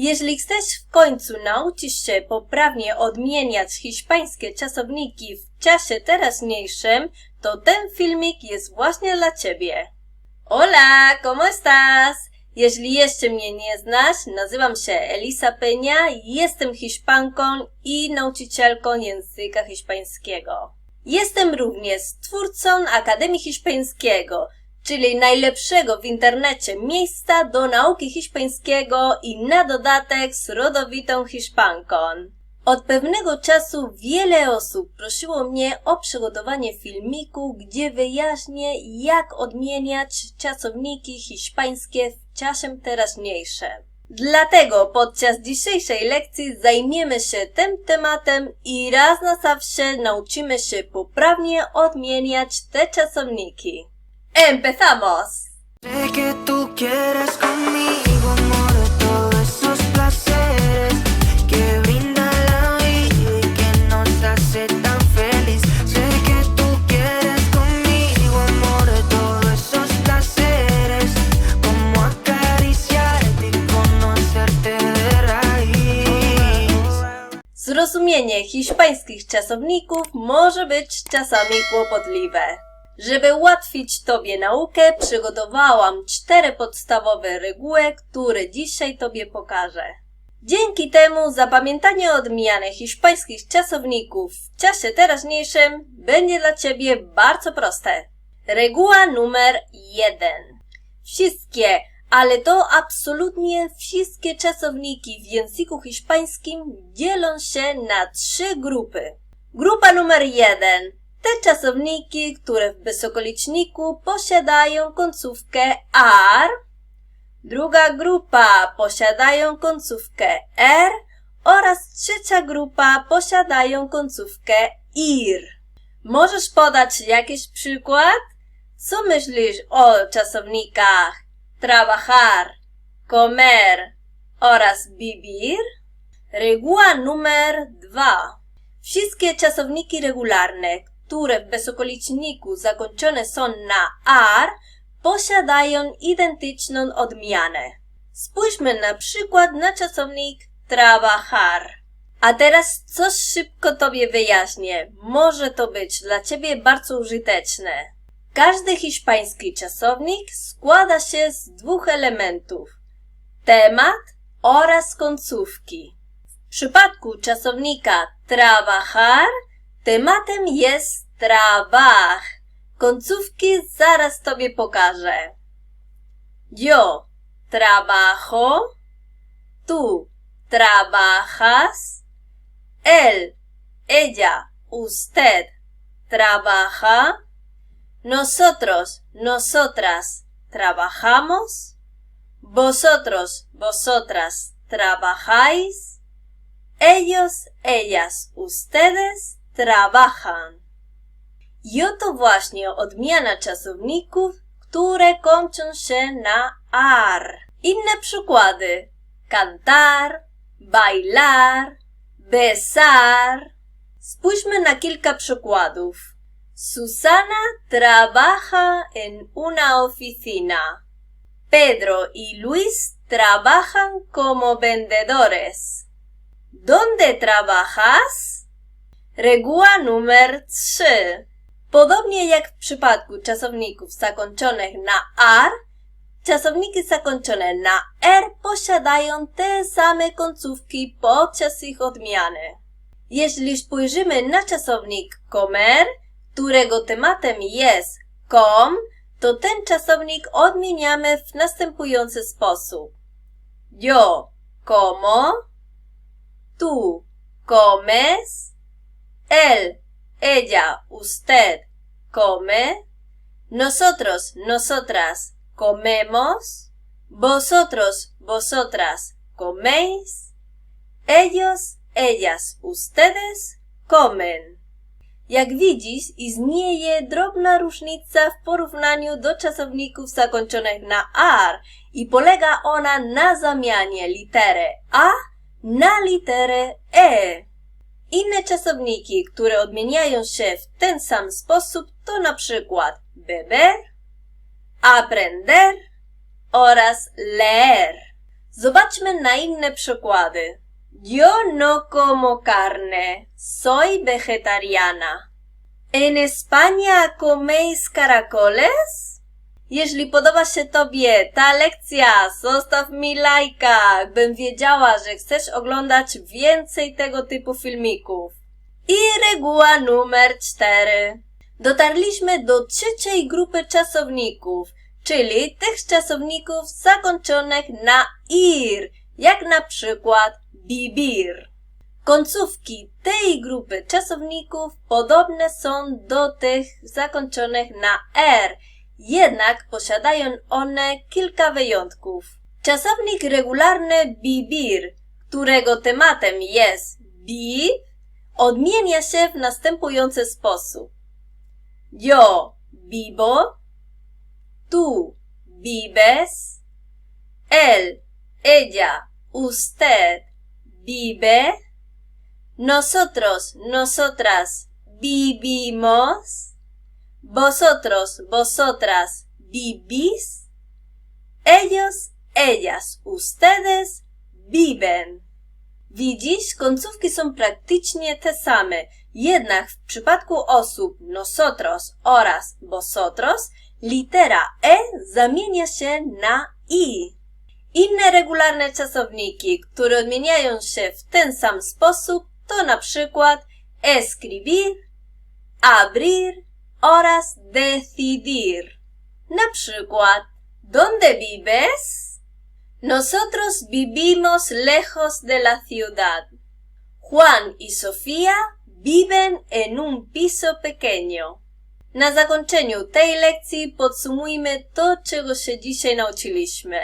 Jeśli chcesz w końcu nauczyć się poprawnie odmieniać hiszpańskie czasowniki w czasie teraźniejszym, to ten filmik jest właśnie dla Ciebie. Hola, ¿cómo estás? Jeśli jeszcze mnie nie znasz, nazywam się Elisa Peña, jestem Hiszpanką i nauczycielką języka hiszpańskiego. Jestem również twórcą Akademii Hiszpańskiego, czyli najlepszego w internecie miejsca do nauki hiszpańskiego i na dodatek z rodowitą Hiszpanką. Od pewnego czasu wiele osób prosiło mnie o przygotowanie filmiku, gdzie wyjaśnię, jak odmieniać czasowniki hiszpańskie w czasie teraźniejszym. Dlatego podczas dzisiejszej lekcji zajmiemy się tym tematem i raz na zawsze nauczymy się poprawnie odmieniać te czasowniki. ¡Empezamos! Sé que tú quieres conmigo, amor, todos esos placeres que brinda la vida y que nos hace tan feliz. Sé que tú quieres conmigo, amor, todos esos placeres, como acariciarte y conocerte de raíz. Zrozumienie hiszpańskich czasowników może być czasami kłopotliwe. Żeby ułatwić Tobie naukę, przygotowałam cztery podstawowe reguły, które dzisiaj Tobie pokażę. Dzięki temu zapamiętanie odmiany hiszpańskich czasowników w czasie teraźniejszym będzie dla Ciebie bardzo proste. Reguła numer jeden. Wszystkie, ale to absolutnie wszystkie czasowniki w języku hiszpańskim dzielą się na trzy grupy. Grupa numer jeden. Te czasowniki, które w bezokoliczniku posiadają końcówkę ar. Druga grupa posiadają końcówkę r oraz trzecia grupa posiadają końcówkę ir. Możesz podać jakiś przykład? Co myślisz o czasownikach trabajar, comer oraz vivir? Reguła numer dwa. Wszystkie czasowniki regularne, które w bezokoliczniku zakończone są na ar, posiadają identyczną odmianę. Spójrzmy na przykład na czasownik trabajar. A teraz coś szybko Tobie wyjaśnię. Może to być dla Ciebie bardzo użyteczne. Każdy hiszpański czasownik składa się z dwóch elementów. Temat oraz końcówki. W przypadku czasownika trabajar tematem jest trabaj. Końcówki zaraz Tobie pokażę. Yo trabajo, tú trabajas, él, ella, usted trabaja, nosotros, nosotras trabajamos, vosotros, vosotras trabajáis, ellos, ellas, ustedes trabajan. I oto właśnie odmiana czasowników, które kończą się na ar. Inne przykłady. Cantar, bailar, besar. Spójrzmy na kilka przykładów. Susana trabaja en una oficina. Pedro y Luis trabajan como vendedores. ¿Dónde trabajas? Reguła numer 3. Podobnie jak w przypadku czasowników zakończonych na ar, czasowniki zakończone na r posiadają te same końcówki podczas ich odmiany. Jeśli spojrzymy na czasownik comer, którego tematem jest com, to ten czasownik odmieniamy w następujący sposób. Yo como, tú comes, él, ella, usted come, nosotros, nosotras comemos, vosotros, vosotras coméis, ellos, ellas, ustedes comen. Jak widzisz, istnieje drobna różnica w porównaniu do czasowników zakończonych na ar i polega ona na zamianie litery a na literę e. Inne czasowniki, które odmieniają się w ten sam sposób to na przykład beber, aprender oraz leer. Zobaczmy na inne przykłady. Yo no como carne, soy vegetariana. En España coméis caracoles? Jeśli podoba się Tobie ta lekcja, zostaw mi lajka, bym wiedziała, że chcesz oglądać więcej tego typu filmików. I reguła numer 4. Dotarliśmy do trzeciej grupy czasowników, czyli tych czasowników zakończonych na ir, jak na przykład bibir. Końcówki tej grupy czasowników podobne są do tych zakończonych na r, jednak posiadają one kilka wyjątków. Czasownik regularny bibir, którego tematem jest bib, odmienia się w następujący sposób. Yo vivo, tú vives, él, ella, usted vive, nosotros, nosotras vivimos, vosotros, vosotras vivís, ellos, ellas, ustedes viven. Widzisz, końcówki są praktycznie te same, jednak w przypadku osób nosotros oraz vosotros litera e zamienia się na i. Inne regularne czasowniki, które odmieniają się w ten sam sposób, to na przykład escribir, abrir oraz decidir. Na przykład, ¿dónde vives? Nosotros vivimos lejos de la ciudad. Juan y Sofía viven en un piso pequeño. Na zakończeniu tej lekcji podsumujmy to, czego się dzisiaj nauczyliśmy.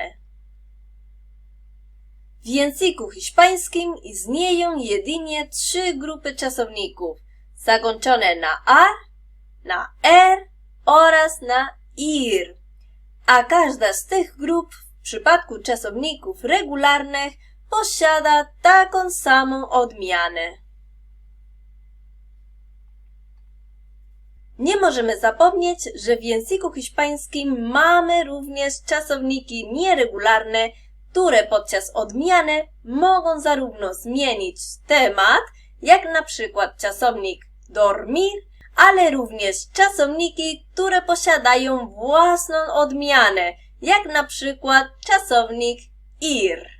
W języku hiszpańskim istnieją jedynie trzy grupy czasowników, zakończone na ar, na er oraz na ir, a każda z tych grup w przypadku czasowników regularnych posiada taką samą odmianę. Nie możemy zapomnieć, że w języku hiszpańskim mamy również czasowniki nieregularne, które podczas odmiany mogą zarówno zmienić temat, jak na przykład czasownik dormir, ale również czasowniki, które posiadają własną odmianę, jak na przykład czasownik ir.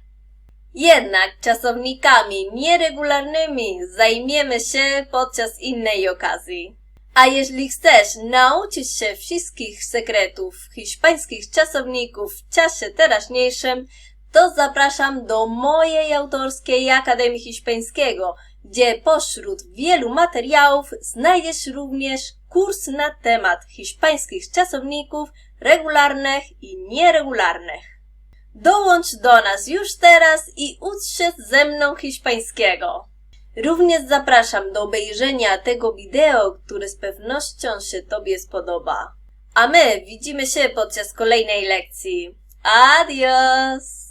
Jednak czasownikami nieregularnymi zajmiemy się podczas innej okazji. A jeśli chcesz nauczyć się wszystkich sekretów hiszpańskich czasowników w czasie teraźniejszym, to zapraszam do mojej autorskiej Akademii Hiszpańskiego, gdzie pośród wielu materiałów znajdziesz również kurs na temat hiszpańskich czasowników regularnych i nieregularnych. Dołącz do nas już teraz i ucz się ze mną hiszpańskiego. Również zapraszam do obejrzenia tego wideo, które z pewnością się Tobie spodoba. A my widzimy się podczas kolejnej lekcji. Adios!